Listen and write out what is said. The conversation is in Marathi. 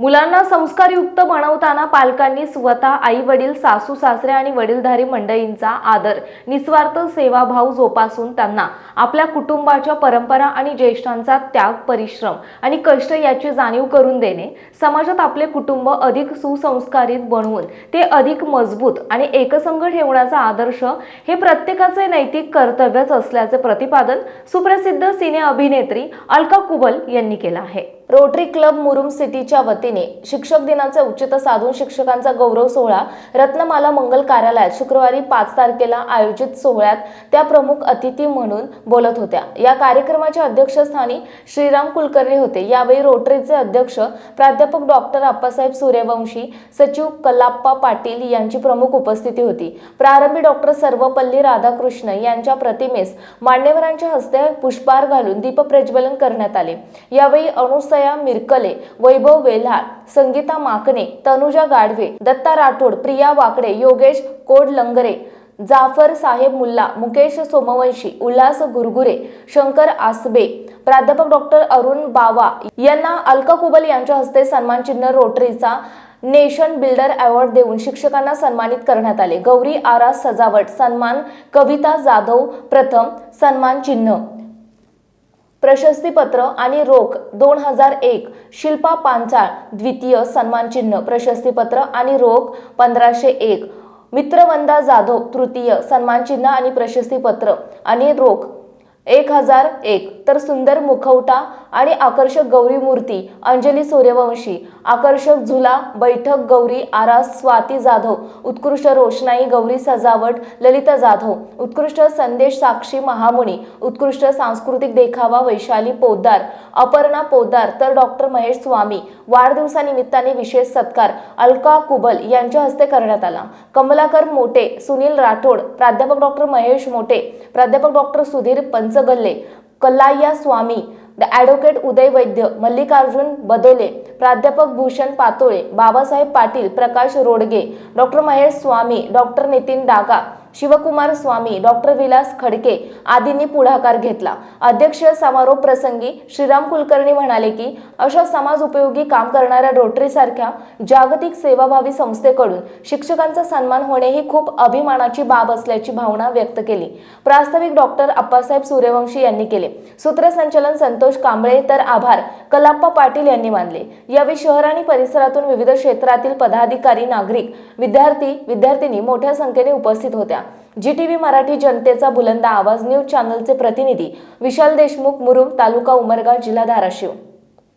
मुलांना संस्कारयुक्त बनवताना पालकांनी स्वतः आई वडील सासू सासरे आणि वडीलधारी मंडळींचा आदर निस्वार्थ सेवाभाव जोपासून त्यांना आपल्या कुटुंबाच्या परंपरा आणि ज्येष्ठांचा त्याग परिश्रम आणि कष्ट याची जाणीव करून देणे समाजात आपले कुटुंब अधिक सुसंस्कारित बनवून ते अधिक मजबूत आणि एकसंघ ठेवण्याचा आदर्श हे प्रत्येकाचे नैतिक कर्तव्यच असल्याचे प्रतिपादन सुप्रसिद्ध सिने अभिनेत्री अलका कुबल यांनी केलं आहे. रोटरी क्लब मुरुम सिटीच्या वतीने शिक्षक दिनाचे औचित्य साधून शिक्षकांचा गौरव सोहळा रत्नमाला मंगल कार्यालयात शुक्रवारी पाच तारखेला आयोजित सोहळ्यात त्या प्रमुख अतिथी म्हणून बोलत होत्या. या कार्यक्रमाच्या अध्यक्षस्थानी श्रीराम कुलकर्णी होते. यावेळी रोटरीचे अध्यक्ष प्राध्यापक डॉक्टर आप्पासाहेब सूर्यवंशी सचिव कलाप्पा पाटील यांची प्रमुख उपस्थिती होती. प्रारंभी डॉक्टर सर्वपल्ली राधाकृष्ण यांच्या प्रतिमेस मान्यवरांच्या हस्ते पुष्पहार घालून दीपप्रज्वलन करण्यात आले. यावेळी अनुसया मिरकले वैभव वेल्हार संगीता माकणे तनुजा गाढवे दत्ता राठोड प्रिया वाकडे योगेश कोडलंगरे जाफर साहेब मुल्ला मुकेश सोमवंशी उल्हास गुरगुरे शंकर आसबे प्राध्यापक डॉक्टर अरुण बावा यांना अलका कुबल यांच्या हस्ते सन्मान चिन्ह रोटरीचा नेशन बिल्डर अवॉर्ड देऊन शिक्षकांना सन्मानित करण्यात आले. गौरी आरास सजावट सन्मान कविता जाधव प्रथम सन्मान चिन्ह. प्रशस्तीपत्र आणि रोख दोन हजार एक शिल्पा पांचाळ द्वितीय सन्मान चिन्ह प्रशस्तीपत्र आणि रोख पंधराशे एक मित्रवंदा जाधव तृतीय सन्मान चिन्ह आणि प्रशस्तीपत्र आणि रोख एक हजार एक. तर सुंदर मुखवटा आणि आकर्षक गौरी मूर्ती अंजली सूर्यवंशी आकर्षक झुला बैठक गौरी आरास स्वाती जाधव उत्कृष्ट रोषणाई गौरी सजावट ललिता जाधव उत्कृष्ट संदेश साक्षी महामुनी उत्कृष्ट सांस्कृतिक देखावा वैशाली पोद्दार अपर्णा पोद्दार तर डॉक्टर महेश स्वामी वाढदिवसानिमित्ताने विशेष सत्कार अलका कुबल यांच्या हस्ते करण्यात आला. कमलाकर मोटे सुनील राठोड प्राध्यापक डॉक्टर महेश मोटे प्राध्यापक डॉक्टर सुधीर पंच पंचगल्ले कल्लाय्या स्वामी ॲडव्होकेट उदय वैद्य मल्लिकार्जुन बदोले प्राध्यापक Bhushan Patole Babasaheb Patil Prakash Rodge doctor Mahesh Swami doctor Nitin Daga Shivkumar Swami doctor Vilas Khadke आदींनी पुढाकार घेतला. अध्यक्ष समारोप प्रसंगी श्रीराम कुलकर्णी म्हणाले की अशा समाज उपयोगी काम करणाऱ्या रोटरीसारख्या जागतिक सेवाभावी संस्थेकडून शिक्षकांचा सन्मान होणे ही खूप अभिमानाची बाब असल्याची भावना व्यक्त केली. प्रास्ताविक डॉक्टर अप्पासाहेब सूर्यवंशी यांनी केले. सूत्रसंचलन संतोष कांबळे तर आभार कलाप्पा पाटील यांनी मानले. यावेळी शहर आणि परिसरातून विविध क्षेत्रातील पदाधिकारी नागरिक विद्यार्थी विद्यार्थिनी मोठ्या संख्येने उपस्थित होत्या. जी टीव्ही मराठी जनतेचा बुलंद आवाज न्यूज चॅनलचे प्रतिनिधी विशाल देशमुख मुरुम तालुका उमरगाव जिल्हा धाराशिव.